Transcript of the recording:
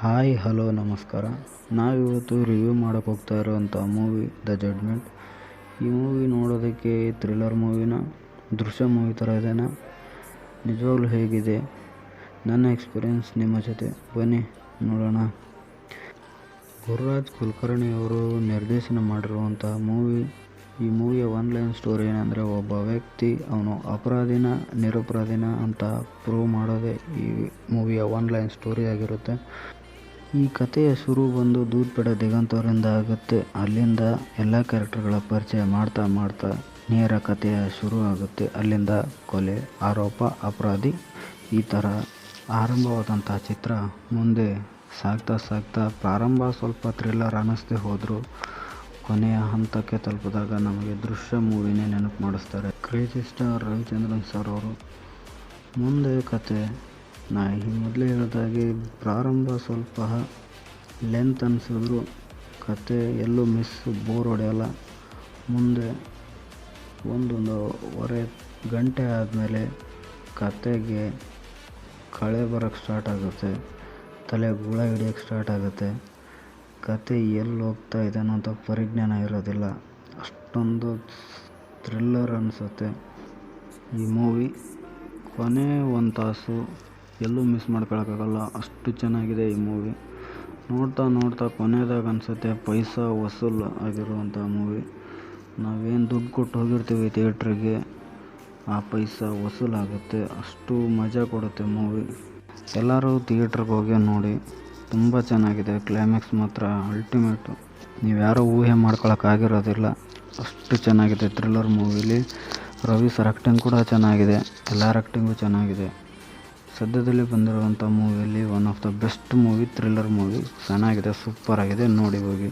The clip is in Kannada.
ಹಾಯ್, ಹಲೋ, ನಮಸ್ಕಾರ. ನಾವಿವತ್ತು ರಿವ್ಯೂ ಮಾಡೋಕೆ ಹೋಗ್ತಾ ಇರೋವಂಥ ಮೂವಿ ದ ಜಡ್ಮೆಂಟ್ ಈ ಮೂವಿ ನೋಡೋದಕ್ಕೆ ಥ್ರಿಲ್ಲರ್ ಮೂವಿನ ದೃಶ್ಯ ಮೂವಿ ಥರ ಇದೆಯಾ ನಿಜವಾಗ್ಲೂ ಹೇಗಿದೆ? ನನ್ನ ಎಕ್ಸ್ಪೀರಿಯೆನ್ಸ್ ನಿಮ್ಮ ಜೊತೆ. ಬನ್ನಿ, ನೋಡೋಣ. ಗುರುರಾಜ್ ಕುಲಕರ್ಣಿ ಅವರು ನಿರ್ದೇಶನ ಮಾಡಿರುವಂಥ ಮೂವಿ ಈ ಮೂವಿಯ ಒನ್ ಲೈನ್ ಸ್ಟೋರಿ ಏನಂದರೆ, ಒಬ್ಬ ವ್ಯಕ್ತಿ ಅವನು ಅಪರಾಧಿನ, ನಿರಪರಾಧಿನ ಅಂತ ಪ್ರೂವ್ ಮಾಡೋದೇ ಈ ಮೂವಿಯ ಒನ್ ಲೈನ್ ಸ್ಟೋರಿ ಆಗಿರುತ್ತೆ. ಈ ಕಥೆಯ ಶುರು ಬಂದು ದೂದ್ಪಡ ದಿಗಂತ್ ಅವರಿಂದ ಆಗುತ್ತೆ. ಅಲ್ಲಿಂದ ಎಲ್ಲ ಕ್ಯಾರೆಕ್ಟರ್ಗಳ ಪರಿಚಯ ಮಾಡ್ತಾ ಮಾಡ್ತಾ ನೇರ ಕಥೆಯ ಶುರು ಆಗುತ್ತೆ. ಅಲ್ಲಿಂದ ಕೊಲೆ, ಆರೋಪ, ಅಪರಾಧಿ ಈ ಥರ ಆರಂಭವಾದಂಥ ಚಿತ್ರ ಮುಂದೆ ಸಾಗ್ತಾ ಸಾಗ್ತಾ ಪ್ರಾರಂಭ ಸ್ವಲ್ಪ ಥ್ರಿಲ್ಲರ್ ಅನ್ನಿಸ್ದೆ ಹೋದರೂ. ಕೊನೆಯ ಹಂತಕ್ಕೆ ತಲುಪಿದಾಗ ನಮಗೆ ದೃಶ್ಯ ಮೂವಿನೇ ನೆನಪು ಮಾಡಿಸ್ತಾರೆ. ಕ್ರೇಜಿ ಸ್ಟಾರ್ ರವಿಚಂದ್ರನ್ ಸರ್ ಅವರು ಮುಂದೆ ಕತೆ ನಾ ಈ ಮೊದಲೇ ಹೇಳಿದಾಗೆ ಪ್ರಾರಂಭ ಸ್ವಲ್ಪ ಲೆಂತ್ ಅನಿಸಿದ್ರು, ಕತೆ ಎಲ್ಲೂ ಮಿಸ್ ಬೋರ್ ಹೊಡೆಯಲ್ಲ. ಮುಂದೆ ಒಂದೊಂದುವರೆ ಗಂಟೆ ಆದಮೇಲೆ ಕತೆಗೆ ಕಳೆ ಬರೋಕ್ಕೆ ಸ್ಟಾರ್ಟ್ ಆಗುತ್ತೆ, ತಲೆ ಗುಳ ಹಿಡಿಯೋಕ್ಕೆ ಸ್ಟಾರ್ಟ್ ಆಗುತ್ತೆ. ಕತೆ ಎಲ್ಲಿ ಹೋಗ್ತಾ ಇದೆ ಅಂತ ಪರಿಜ್ಞಾನ ಇರೋದಿಲ್ಲ. ಅಷ್ಟೊಂದು ಥ್ರಿಲ್ಲರ್ ಅನಿಸುತ್ತೆ ಈ ಮೂವಿ ಕೊನೆ ಒಂದು ತಾಸು ಎಲ್ಲೂ ಮಿಸ್ ಮಾಡ್ಕೊಳಕ್ಕಾಗಲ್ಲ. ಅಷ್ಟು ಚೆನ್ನಾಗಿದೆ ಈ ಮೂವಿ ನೋಡ್ತಾ ನೋಡ್ತಾ ಕೊನೆದಾಗ ಅನಿಸುತ್ತೆ ಪೈಸಾ ವಸೂಲು ಆಗಿರುವಂಥ ಮೂವಿ ನಾವೇನು ದುಡ್ಡು ಕೊಟ್ಟು ಹೋಗಿರ್ತೀವಿ ಥಿಯೇಟ್ರಿಗೆ, ಆ ಪೈಸಾ ವಸೂಲಾಗುತ್ತೆ ಅಷ್ಟು ಮಜಾ ಕೊಡುತ್ತೆ ಮೂವಿ ಎಲ್ಲರೂ ಥಿಯೇಟ್ರಿಗೆ ಹೋಗಿ ನೋಡಿ. ತುಂಬ ಚೆನ್ನಾಗಿದೆ. ಕ್ಲೈಮ್ಯಾಕ್ಸ್ ಮಾತ್ರ ಅಲ್ಟಿಮೇಟು ನೀವು ಯಾರೂ ಊಹೆ ಮಾಡ್ಕೊಳಕ್ಕಾಗಿರೋದಿಲ್ಲ ಅಷ್ಟು ಚೆನ್ನಾಗಿದೆ ಥ್ರಿಲ್ಲರ್ ಮೂವಿಲಿ ರವಿ ಸರ್ ಆ್ಯಕ್ಟಿಂಗ್ ಕೂಡ ಚೆನ್ನಾಗಿದೆ. ಎಲ್ಲರ ಆ್ಯಕ್ಟಿಂಗು ಚೆನ್ನಾಗಿದೆ. ಸದ್ಯದಲ್ಲಿ ಬಂದಿರುವಂಥ ಮೂವಿಯಲ್ಲಿ one of the best movie thriller movie ಚೆನ್ನಾಗಿದೆ ಸೂಪರ್ ಆಗಿದೆ. ನೋಡಿ ಹೋಗಿ.